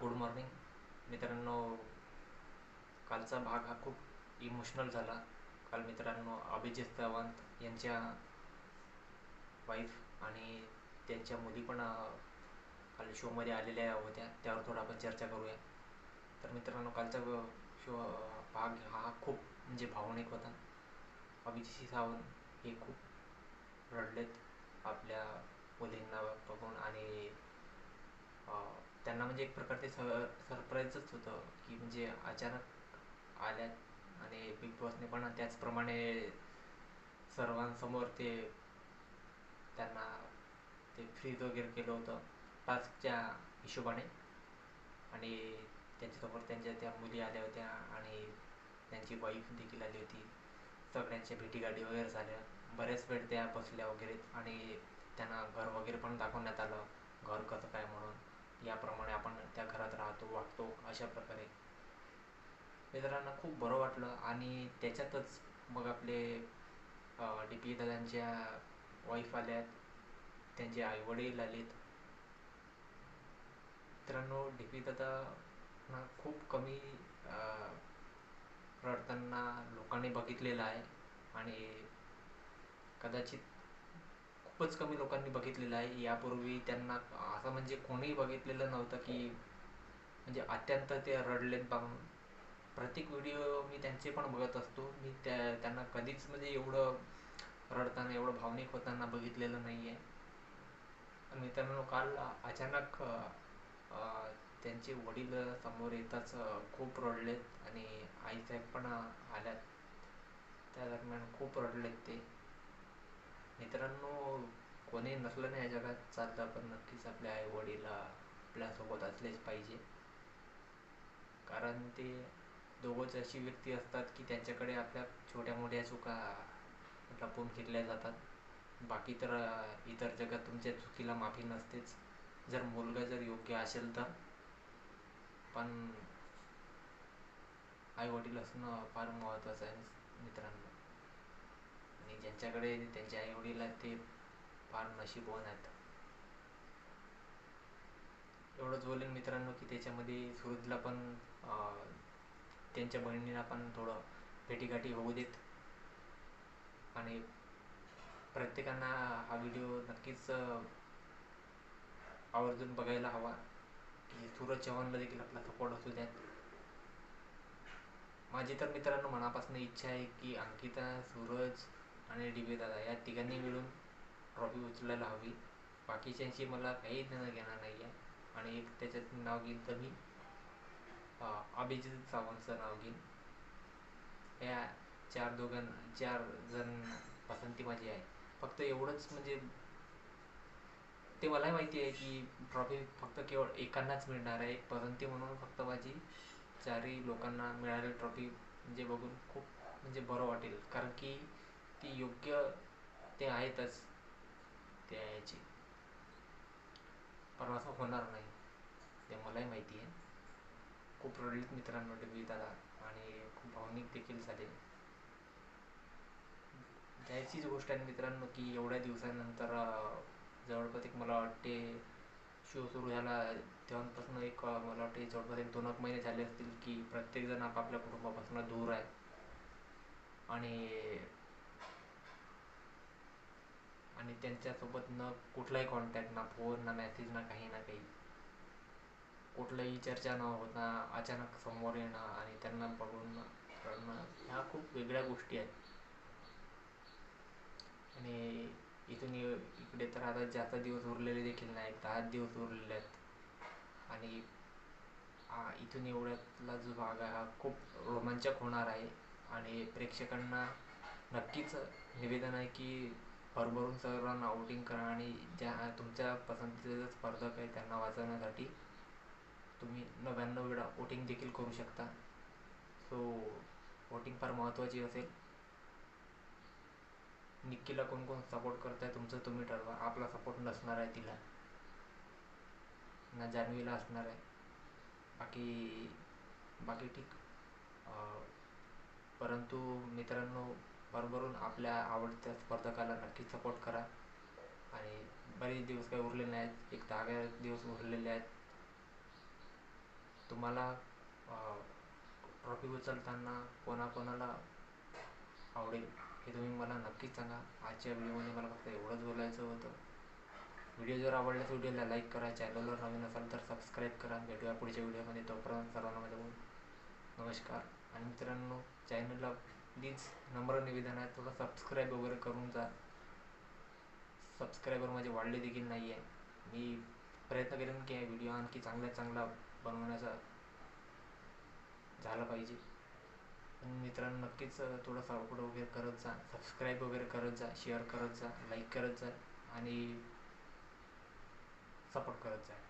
Good morning. मित्रांनो कालचा भाग हा खूप इमोशनल झाला. काल मित्रांनो अभिजित सावंत यांच्या वाईफ आणि त्यांच्या मुली पण काल शोमध्ये आलेल्या होत्या. त्यावर थोडं आपण चर्चा करूया. तर मित्रांनो कालचा शो भाग हा खूप म्हणजे भावनिक होता. अभिजित सावंत हे खूप रडलेत आपल्या मुलींना बघून आणि त्यांना म्हणजे एक प्रकारचे स सरप्राईजच होतं की म्हणजे अचानक आल्यात आणि बिग बॉसने पण त्याचप्रमाणे सर्वांसमोर ते त्यांना ते फ्रीज वगैरे केलं होतं टास्कच्या हिशोबाने. आणि त्यांच्यासमोर त्यांच्या त्या मुली आल्या होत्या आणि त्यांची वाईफ देखील आली होती. सगळ्यांच्या भेटीगाठी वगैरे झाल्या. बऱ्याच वेळ त्या बसल्या वगैरे आणि त्यांना घर वगैरे पण दाखवण्यात आलं. घर कसं काय म्हणून. याप्रमाणे आपण त्या घरात राहतो वागतो अशा प्रकारे. मित्रांना खूप बरं वाटलं आणि त्याच्यातच मग आपले डी पी दादांच्या वाईफ आल्यात त्यांचे आईवडील आलेत. मित्रांनो डी पी दादा खूप कमी रडताना लोकांनी बघितलेलं आहे आणि कदाचित खूपच कमी लोकांनी बघितलेलं आहे. यापूर्वी त्यांना असं म्हणजे कोणीही बघितलेलं नव्हतं की म्हणजे अत्यंत ते रडलेत बघून प्रत्येक व्हिडिओ मी त्यांचे पण बघत असतो. मी त्या त्यांना कधीच म्हणजे एवढं रडताना एवढं भावनिक होताना बघितलेलं नाही आहे मित्रांनो काल अचानक त्यांचे वडील समोर येताच खूप रडलेत आणि आईसाहेब पण आल्यात. त्या दरम्यान खूप रडलेत ते. मित्रांनो कोणी नसलं नाही या जगात चालतं पण नक्कीच आपल्या आई वडील आपल्यासोबत असलेच पाहिजे. कारण ते दोघंच अशी व्यक्ती असतात की त्यांच्याकडे आपल्या छोट्या मोठ्या चुका लपून घेतल्या जातात. बाकी तर इतर जगात तुमच्या चुकीला माफी नसतेच. जर मुलगा जर योग्य असेल तर. पण आई वडील असणं फार महत्त्वाचं आहे मित्रांनो. आणि ज्यांच्याकडे त्यांचे आईवडील आहेत ते फार नशीबवान आहेत. एवढंच बोलेन मित्रांनो की त्याच्यामध्ये सुरजला पण त्यांच्या बहिणीला पण थोडं भेटीगाठी होऊ देत. आणि प्रत्येकांना हा व्हिडिओ नक्कीच आवर्जून बघायला हवा. की सूरज चव्हाणला देखील आपला सपोर्ट असू द्यात. माझी तर मित्रांनो मनापासून इच्छा आहे की अंकिता सूरज आणि डी दादा या तिघांनी मिळून ट्रॉफी उचलायला हवी. बाकीच्यांशी मला काही देणं घेणार नाही आहे आणि एक त्याच्यात नाव घेईन तर मी अभिजित सावंतचं नाव घेईन. या चार दोघां चार जण पसंती माझी आहे. फक्त एवढंच म्हणजे ते मलाही माहिती आहे की ट्रॉफी फक्त केवळ एकांनाच मिळणार आहे. एक पसंती म्हणून फक्त माझी चारही लोकांना मिळालेली ट्रॉफी म्हणजे बघून खूप म्हणजे बरं वाटेल. कारण की ती योग्य ते आहेतच त्या यायची. पण असं होणार नाही. ते मलाही माहिती आहे. खूप रडलीत मित्रांनो डबी दादा आणि खूप भावनिक देखील झाले. त्याचीच गोष्ट आहे मित्रांनो की एवढ्या दिवसानंतर जवळपास एक मला वाटते शो सुरू झाला. तेव्हापासून एक मला वाटते जवळपास एक दोन एक महिने झाले असतील की प्रत्येकजण आपापल्या कुटुंबापासून दूर आहे. आणि आणि त्यांच्यासोबत न कुठलाही कॉन्टॅक्ट ना फोन ना मेसेज ना काही ना काही. कुठलंही चर्चा न होता अचानक समोर येणं आणि त्यांना बघून रडणं ह्या खूप वेगळ्या गोष्टी आहेत. आणि इथून इकडे तर आता जास्त दिवस उरलेले देखील नाही दहा दिवस उरलेले आहेत. आणि इथून एवढ्यातला जो भाग आहे हा खूप रोमांचक होणार आहे. आणि प्रेक्षकांना नक्कीच निवेदन आहे की भरभरून सर्वांना आउटिंग करा आणि ज्या तुमच्या पसंतीचे जे स्पर्धक आहे त्यांना वाचवण्यासाठी तुम्ही नव्याण्णव वेळा वोटिंग देखील करू शकता. सो वोटिंग फार महत्त्वाची असेल. निक्कीला कोण कोण सपोर्ट करत आहे तुमचं तुम्ही ठरवा. आपला सपोर्ट नसणार आहे तिला. ना जान्हवीला असणार आहे. बाकी बाकी ठीक. अं, परंतु मित्रांनो भरभरून आपल्या आवडत्या स्पर्धकाला नक्कीच सपोर्ट करा. आणि बरेच दिवस काही उरलेले नाहीत. एक दहा दिवस उरलेले आहेत. तुम्हाला ट्रॉफी उचलताना कोणाकोणाला आवडेल हे तुम्ही मला नक्कीच सांगा. आजच्या व्हिडिओमध्ये मला फक्त एवढंच बोलायचं होतं. व्हिडिओ जर आवडला तर व्हिडिओला लाईक करा. चॅनलवर नवीन असाल तर सबस्क्राईब करा. भेटूया पुढच्या व्हिडिओमध्ये तोपर्यंत सर्वांना माझ्या नमस्कार. आणि मित्रांनो चॅनलला प्लीज नम्र निवेदन आहे थोडं सबस्क्राईब वगैरे करून जा. सबस्क्रायबर माझे वाढले देखील नाही आहे मी प्रयत्न करेन की व्हिडिओ आणखी चांगल्यात चांगला बनवण्याचा झाला पाहिजे. मित्रांनो नक्कीच थोडं सपोर्ट वगैरे करत जा. सबस्क्राईब वगैरे करत जा शेअर करत जा लाईक करत जा आणि सपोर्ट करत जा.